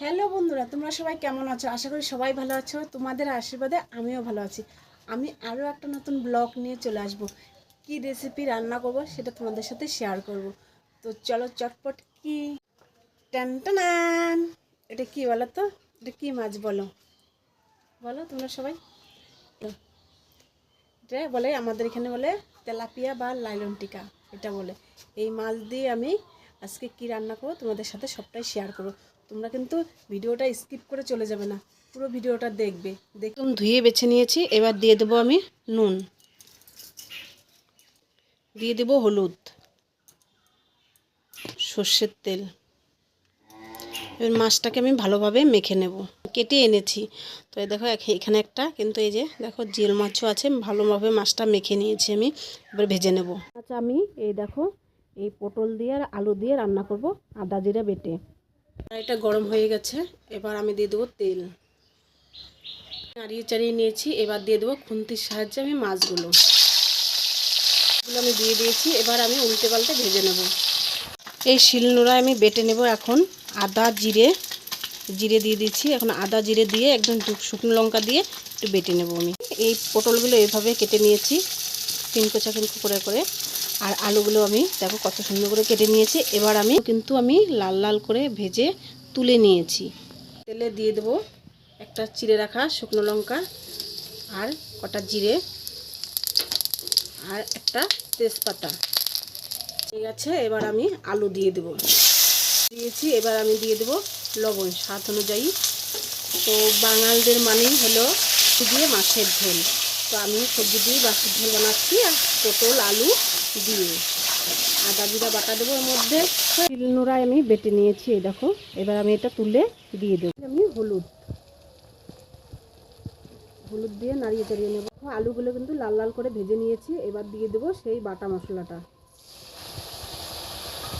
Hello বন্ধুরা, তোমরা সবাই কেমন আছো? আশা করি সবাই ভালো আছো। তোমাদের আশীর্বাদে আমিও ভালো আছি। আমি আরও একটা নতুন ব্লগ নিয়ে চলে আসব। কি রেসিপি রান্না করব সেটা তোমাদের সাথে শেয়ার করব। তো চলো চটপট কি? টান এটা কি বলো তো? এটা কি মাছ বলো? বলো তোমরা সবাই। এটা বলে, আমাদের এখানে বলে তেলাপিয়া বা লাইলন টিকা, এটা বলে। এই মাছ দিয়ে আমি আজকে কি রান্না করব তোমাদের সাথে সবটাই শেয়ার করব। তোমরা কিন্তু ভিডিওটা স্কিপ করে চলে যাবে না পুরো ভিডিওটা দেখবে। দেখুন ধুয়ে বেছে নিয়েছি এবার দিয়ে দেবো আমি নুন। দিয়ে দেবো হলুদ সর্ষের তেল। এবার মাছটাকে আমি ভালোভাবে মেখে নেব। কেটে এনেছি। তো এই দেখো এখ- এখানে একটা কিন্তু এই যে দেখো জিল মাছও আছে ভালোভাবে মাছটা মেখে নিয়েছি আমি এবার ভেজে নেব। আচ্ছা আমি এই দেখো এই পটল দিয়ে আর আলু দিয়ে রান্না করব আদা জিরা বেটে। এটা গরম হয়ে গেছে, এবার আমি দিয়ে দেবো তেল। নাড়িয়ে চাড়িয়ে নিয়েছি, এবার দিয়ে দেবো খুন্তির সাহায্যে আমি মাছগুলো। এগুলো আমি দিয়ে দিয়েছি, এবার আমি উল্টে পাল্টে ভেজে নেব। এই শিলনোড়ায় আমি বেটে নেব এখন আদা, জিরে। জিরে দিয়ে দিচ্ছি এখন আদা, জিরে দিয়ে একদম শুকনো লঙ্কা দিয়ে একটু বেটে নেব আমি। এই পটলগুলো এভাবে কেটে নিয়েছি, তিন কোচা কিন্তু করে করে। আর আলুগুলো আমি দেখো কত সুন্দর করে কেটে নিয়েছি। এবার আমি কিন্তু আমি লাল লাল করে ভেজে তুলে নিয়েছি। তেলে দিয়ে দেবো একটা চিড়ে রাখা শুকনো লঙ্কা আর কটা জিরে আর একটা তেজপাতা। ঠিক আছে, এবার আমি আলু দিয়ে দেব। দিয়েছি, এবার আমি দিয়ে দেব লবণ স্বাদ অনুযায়ী। তো বাঙালদের মানেই হলো সবজি দিয়ে মাছের ঝোল। তো আমি সবজি দিয়ে মাছের ঝোল বানাচ্ছি আর পটল, আলু দিয়ে। আদা জিরা বাটা দেবো এর মধ্যে। শিলনোড়ায় আমি বেটে নিয়েছি, এই দেখো। এবার আমি এটা তুলে দিয়ে দেবো। আমি হলুদ। হলুদ দিয়ে নাড়িয়ে চাড়িয়ে নেব। আলুগুলো কিন্তু লাল লাল করে ভেজে নিয়েছি। এবার দিয়ে দেবো সেই বাটা মশলাটা।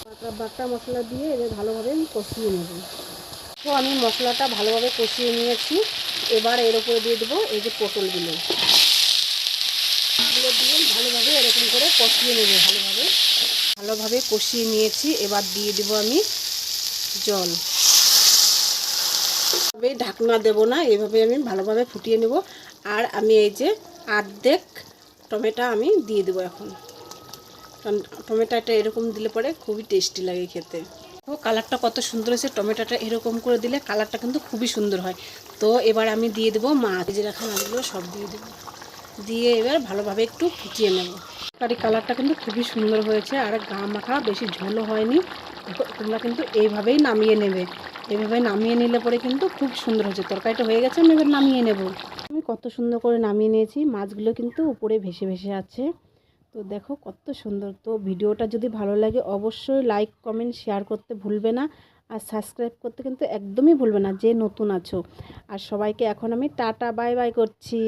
বাটা বাটা মশলা দিয়ে এবার ভালোভাবে আমি কষিয়ে নেব। তো আমি মশলাটা ভালোভাবে কষিয়ে নিয়েছি। এবার এর উপরে দিয়ে দেবো এই যে পটলগুলো। এগুলো দিয়ে ভালোভাবে এরকম করে কষিয়ে নেব ভালোভাবে। ভালোভাবে কষিয়ে নিয়েছি, এবার দিয়ে দেবো আমি জল। এভাবে ঢাকনা দেব না, এভাবে আমি ভালোভাবে ফুটিয়ে নেব। আর আমি এই যে আর্ধেক টমেটো আমি দিয়ে দেবো এখন। টম- টমেটোটা এরকম দিলে পরে খুবই টেস্টি লাগে খেতে। ও কালারটা কত সুন্দর হয়েছে, টমেটোটা এরকম করে দিলে কালারটা কিন্তু খুবই সুন্দর হয়। তো এবার আমি দিয়ে দেবো মাছ। যে রাখা মাছগুলো সব দিয়ে দেবো। দিয়ে এবার ভালোভাবে একটু ফুটিয়ে নেব। তরকারি কালারটা কিন্তু খুবই সুন্দর হয়েছে আর গা মাখা বেশি ঝোলও হয়নি। তোমরা কিন্তু এইভাবেই নামিয়ে নেবে। এইভাবে নামিয়ে নিলে পরে কিন্তু খুব সুন্দর হয়েছে। তরকারিটা হয়ে গেছে, আমি এবার নামিয়ে নেব। আমি কত সুন্দর করে নামিয়ে নিয়েছি। মাছগুলো কিন্তু উপরে ভেসে ভেসে আছে। তো দেখো, কত সুন্দর। তো ভিডিওটা যদি ভালো লাগে, অবশ্যই লাইক কমেন্ট শেয়ার করতে ভুলবে না। আর সাবস্ক্রাইব করতে কিন্তু একদমই ভুলবে না, যে নতুন আছো। আর সবাইকে এখন আমি টাটা বাই বাই করছি।